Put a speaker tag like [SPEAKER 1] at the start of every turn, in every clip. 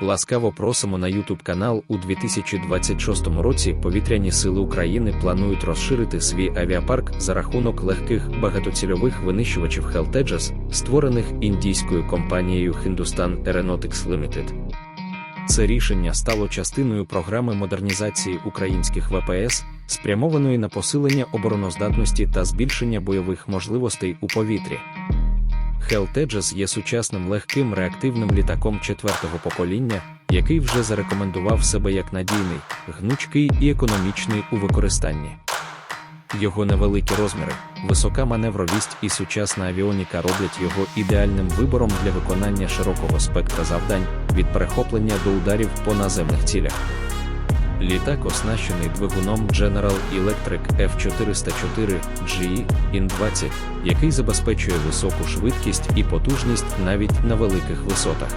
[SPEAKER 1] Ласкаво просимо на YouTube канал у 2026 році. Повітряні сили України планують розширити свій авіапарк за рахунок легких багатоцільових винищувачів Helltejas, створених індійською компанією Hindustan Aeronautics Limited. Це рішення стало частиною програми модернізації українських ВПС, спрямованої на посилення обороноздатності та збільшення бойових можливостей у повітрі. Helltejas є сучасним легким реактивним літаком четвертого покоління, який вже зарекомендував себе як надійний, гнучкий і економічний у використанні. Його невеликі розміри, висока маневровість і сучасна авіоніка роблять його ідеальним вибором для виконання широкого спектра завдань від перехоплення до ударів по наземних цілях. Літак оснащений двигуном General Electric F404 GE IN-20, який забезпечує високу швидкість і потужність навіть на великих висотах.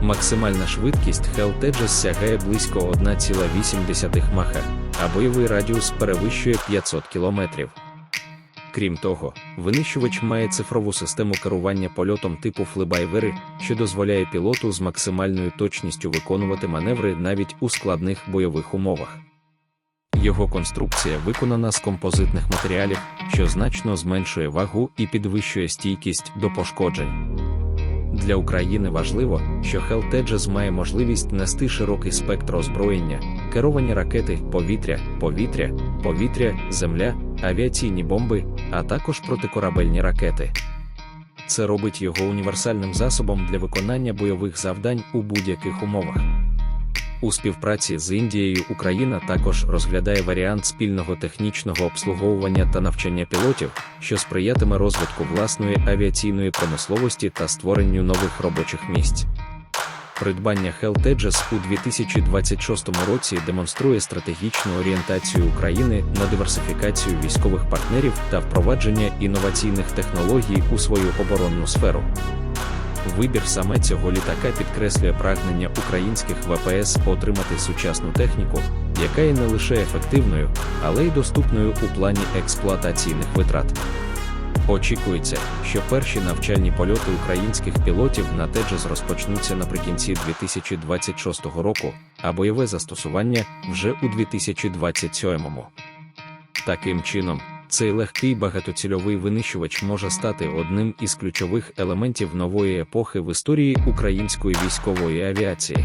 [SPEAKER 1] Максимальна швидкість Helltejas сягає близько 1,8 маха, а бойовий радіус перевищує 500 км. Крім того, винищувач має цифрову систему керування польотом типу флибайвери, що дозволяє пілоту з максимальною точністю виконувати маневри навіть у складних бойових умовах. Його конструкція виконана з композитних матеріалів, що значно зменшує вагу і підвищує стійкість до пошкоджень. Для України важливо, що Helltejas має можливість нести широкий спектр озброєння, керовані ракети, повітря, повітря, повітря, земля, авіаційні бомби, а також протикорабельні ракети. Це робить його універсальним засобом для виконання бойових завдань у будь-яких умовах. У співпраці з Індією Україна також розглядає варіант спільного технічного обслуговування та навчання пілотів, що сприятиме розвитку власної авіаційної промисловості та створенню нових робочих місць. Придбання Helltejas у 2026 році демонструє стратегічну орієнтацію України на диверсифікацію військових партнерів та впровадження інноваційних технологій у свою оборонну сферу. Вибір саме цього літака підкреслює прагнення українських ВПС отримати сучасну техніку, яка є не лише ефективною, але й доступною у плані експлуатаційних витрат. Очікується, що перші навчальні польоти українських пілотів на Теджес розпочнуться наприкінці 2026 року, а бойове застосування вже у 2027. Таким чином, цей легкий багатоцільовий винищувач може стати одним із ключових елементів нової епохи в історії української військової авіації.